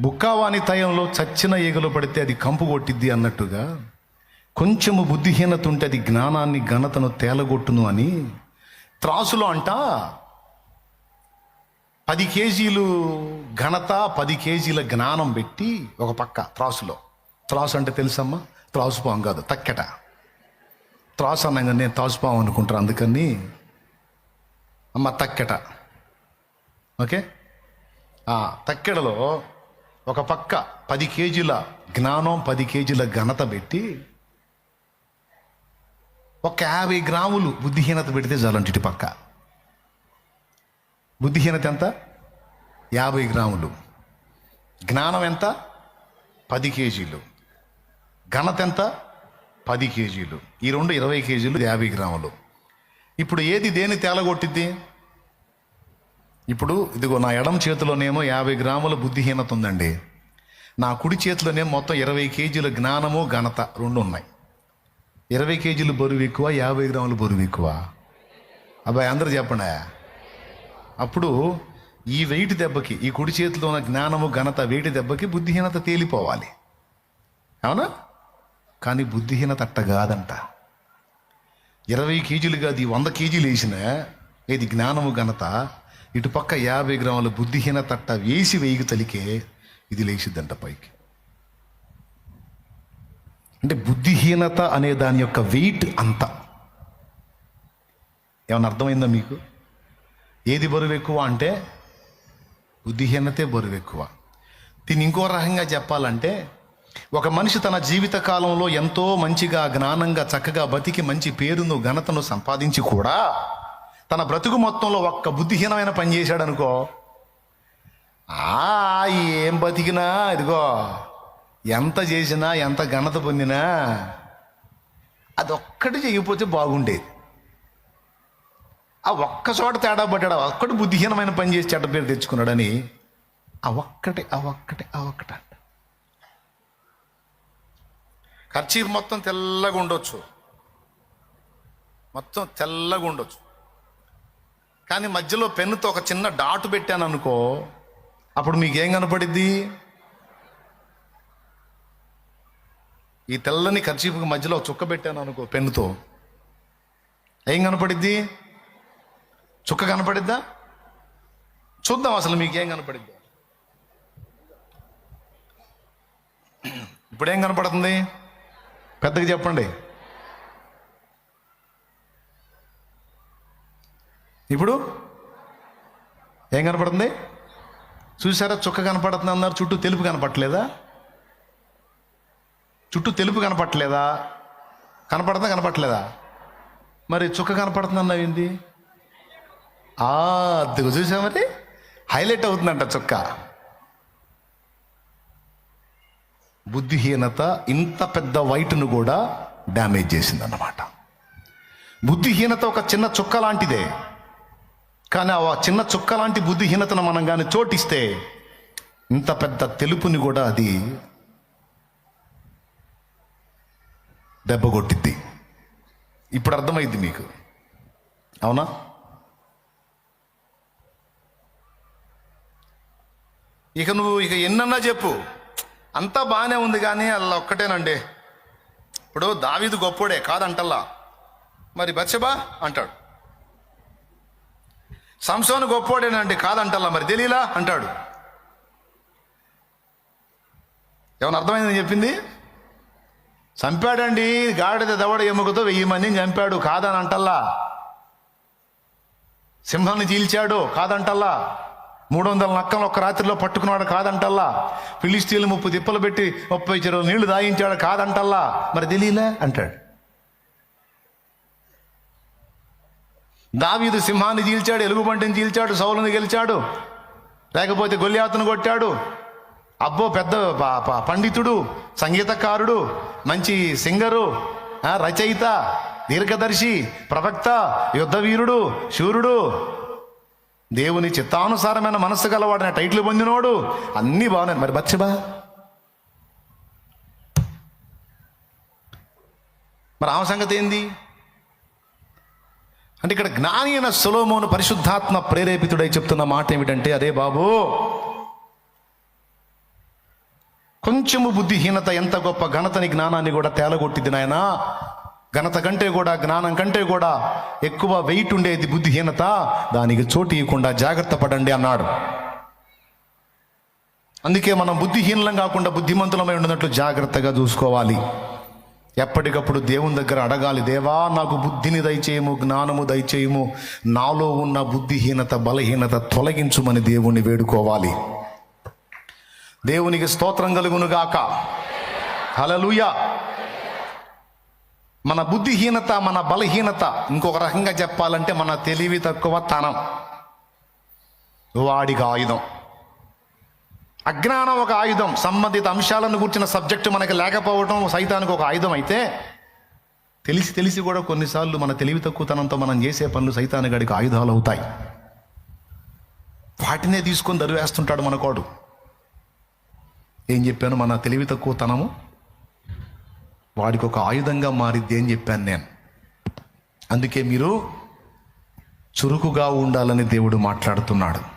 బుక్కావాణి తయంలో చచ్చిన ఈగలు పడితే అది కంపు కొట్టిద్ది అన్నట్టుగా కొంచెము బుద్ధిహీనత ఉంటే అది జ్ఞానాన్ని ఘనతను తేలగొట్టును అని త్రాసులో అంట పది కేజీలు ఘనత పది కేజీల జ్ఞానం పెట్టి ఒక పక్క త్రాసులో. త్రాసు అంటే తెలుసమ్మా? త్రాసు పాము కాదు తక్కెట. త్రాసు అనగా నేను త్రాసు పాము అనుకుంటాను అందుకని. అమ్మ తక్కెట. ఓకే? ఆ తక్కెడలో ఒక పక్క పది కేజీల జ్ఞానం పది కేజీల ఘనత పెట్టి ఒక యాభై గ్రాములు బుద్ధిహీనత పెడితే చాలంట ఇటు పక్క. బుద్ధిహీనత ఎంత? యాభై గ్రాములు. జ్ఞానం ఎంత? పది కేజీలు. ఘనత ఎంత? పది కేజీలు. ఈ రెండు ఇరవై కేజీలు యాభై గ్రాములు. ఇప్పుడు ఏది దేని తేలగొట్టిద్ది? ఇప్పుడు ఇదిగో నా ఎడం చేతిలోనేమో యాభై గ్రాముల బుద్ధిహీనత ఉందండి. నా కుడి చేతిలోనేమో మొత్తం ఇరవై కేజీల జ్ఞానము ఘనత రెండు ఉన్నాయి. ఇరవై కేజీలు బరువు ఎక్కువ యాభై గ్రాములు బరువు ఎక్కువ. అబ్బాయి అందరూ చెప్పండి అప్పుడు ఈ వెయిట్ దెబ్బకి ఈ కుడి చేతిలో ఉన్న జ్ఞానము ఘనత వెయిట్ దెబ్బకి బుద్ధిహీనత తేలిపోవాలి. అవునా? కానీ బుద్ధిహీనత అట్ట కాదంట. ఇరవై కేజీలు కాదు ఈ వంద కేజీలు వేసిన ఇది జ్ఞానము ఘనత ఇటుపక్క యాభై గ్రాముల బుద్ధిహీన తట్ట వేసి వేయికి తలికే ఇది లేచిద్దంట పైకి. అంటే బుద్ధిహీనత అనే దాని యొక్క వెయిట్ అంత. ఏమన్నా అర్థమైందా మీకు? ఏది బరువు ఎక్కువ అంటే బుద్ధిహీనతే బరువు ఎక్కువ. దీన్ని ఇంకో రకంగా చెప్పాలంటే ఒక మనిషి తన జీవిత కాలంలో ఎంతో మంచిగా జ్ఞానంగా చక్కగా బతికి మంచి పేరును ఘనతను సంపాదించి కూడా తన బ్రతుకు మొత్తంలో ఒక్క బుద్ధిహీనమైన పని చేశాడు అనుకో ఆ ఏం బతికినా ఇదిగో ఎంత చేసినా ఎంత ఘనత పొందినా అదొక్కటి చేయకపోతే బాగుండేది. ఆ ఒక్క చోట తేడా పడ్డాడు ఒక్కటి బుద్ధిహీనమైన పని చేసి చెడ్డ పేరు తెచ్చుకున్నాడని ఆ ఒక్కటి ఆ ఒక్కటి ఆ ఒక్కట అంట. ఖర్చీ మొత్తం తెల్లగా ఉండొచ్చు. మొత్తం తెల్లగా ఉండొచ్చు. కానీ మధ్యలో పెన్నుతో ఒక చిన్న డాటు పెట్టాను అనుకో అప్పుడు మీకేం కనపడిద్ది? ఈ తెల్లని ఖర్చీపుకి మధ్యలో చుక్క పెట్టాను అనుకో పెన్నుతో. ఏం కనపడిద్ది? చుక్క కనపడిద్దా? చూద్దాం అసలు మీకేం కనపడిద్ది. ఇప్పుడేం కనపడుతుంది? పెద్దగా చెప్పండి. ఇప్పుడు ఏం కనపడుతుంది? చూసారా చుక్క కనపడుతుంది అన్నారు. చుట్టూ తెలుపు కనపట్లేదా చుట్టూ తెలుపు కనపడలేదా కనపడుతుందా? కనపట్లేదా మరి చుక్క కనపడుతుంది అన్నావు ఏంది? ఆ అద్దెకు. చూసా మరి? హైలైట్ అవుతుందంట చుక్క. బుద్ధిహీనత ఇంత పెద్ద వైట్ను కూడా డ్యామేజ్ చేసిందన్నమాట. బుద్ధిహీనత ఒక చిన్న చుక్క లాంటిదే. కానీ ఆ చిన్న చుక్క లాంటి బుద్ధిహీనతను మనం కానీ చోటిస్తే ఇంత పెద్ద తెలుపుని కూడా అది దెబ్బ కొట్టిద్ది ఇప్పుడు అర్థమైంది మీకు. అవునా? ఇక నువ్వు ఇక ఎన్నన్నా చెప్పు. అంతా బాగానే ఉంది కానీ అలా ఒక్కటేనండి. ఇప్పుడు దావీదు గొప్పోడే కాదంటల్లా. మరి బచ్చబా అంటాడు. సంసోను గొప్పోడేనండి కాదంటల్లా మరి తెలియలా అంటాడు. ఏమన్నా అర్థమైందని చెప్పింది? చంపాడండి గాడిద దవడ ఎముకతో వెయ్యి మందిని చంపాడు కాదని అంటల్లా సింహాన్ని చీల్చాడు కాదంటల్లా. మూడు వందల నక్కలు ఒక్క రాత్రిలో పట్టుకున్నాడు కాదంటల్లా. ఫిలిస్తీన్లు ముప్పు తిప్పలు పెట్టి ముప్పై చెరువులు నీళ్ళు దాయించాడు కాదంటల్లా. మరి తెలియలే అంటాడు. దావీదు సింహాన్ని చీల్చాడు ఎలుగుబంటిని చీల్చాడు సౌలను గెలిచాడు. లేకపోతే గొల్లియాతను కొట్టాడు. అబ్బో పెద్ద పండితుడు సంగీతకారుడు మంచి సింగరు రచయిత దీర్ఘదర్శి ప్రవక్త యుద్ధవీరుడు శూరుడు. దేవుని చిత్తానుసారమైన మనస్సు గలవాడిన టైటిల్ పొందినోడు. అన్నీ బాగున్నాయి మరి బచ్చబా మరి ఆమె సంగతి ఏంది? అంటే ఇక్కడ జ్ఞాని అయిన సులోమోను పరిశుద్ధాత్మ ప్రేరేపితుడై చెప్తున్న మాట ఏమిటంటే అదే బాబు కొంచెము బుద్ధిహీనత ఎంత గొప్ప ఘనతని జ్ఞానాన్ని కూడా తేలగొట్టింది నాయనా. ఘనత కంటే కూడా జ్ఞానం కంటే కూడా ఎక్కువ వెయిట్ ఉండేది బుద్ధిహీనత. దానికి చోటు ఇవ్వకుండా జాగ్రత్త పడండి అన్నాడు. అందుకే మనం బుద్ధిహీనంగా కాకుండా బుద్ధిమంతులమై ఉన్నట్లు జాగ్రత్తగా చూసుకోవాలి. ఎప్పటికప్పుడు దేవుని దగ్గర అడగాలి దేవా నాకు బుద్ధిని దయచేయము జ్ఞానము దయచేయము. నాలో ఉన్న బుద్ధిహీనత బలహీనత తొలగించుమని దేవుణ్ణి వేడుకోవాలి. దేవునికి స్తోత్రం కలుగును గాక హలలుయ మన బుద్ధిహీనత మన బలహీనత ఇంకొక రకంగా చెప్పాలంటే మన తెలివి తక్కువ తనం. వాడికి ఆయుధం. అజ్ఞానం ఒక ఆయుధం. సంబంధిత అంశాలను కూర్చిన సబ్జెక్టు మనకి లేకపోవడం సైతానికి ఒక ఆయుధం అయితే తెలిసి తెలిసి కూడా కొన్నిసార్లు మన తెలివి తక్కువతనంతో మనం చేసే పనులు సైతాని గడికి ఆయుధాలు అవుతాయి. వాటినే తీసుకొని దరివేస్తుంటాడు మనకోడు. ఏం చెప్పాను? మన తెలివి తక్కువతనము వాడికి ఒక ఆయుధంగా మారిద్ది అని చెప్పాను నేను. అందుకే మీరు చురుకుగా ఉండాలని దేవుడు మాట్లాడుతున్నాడు.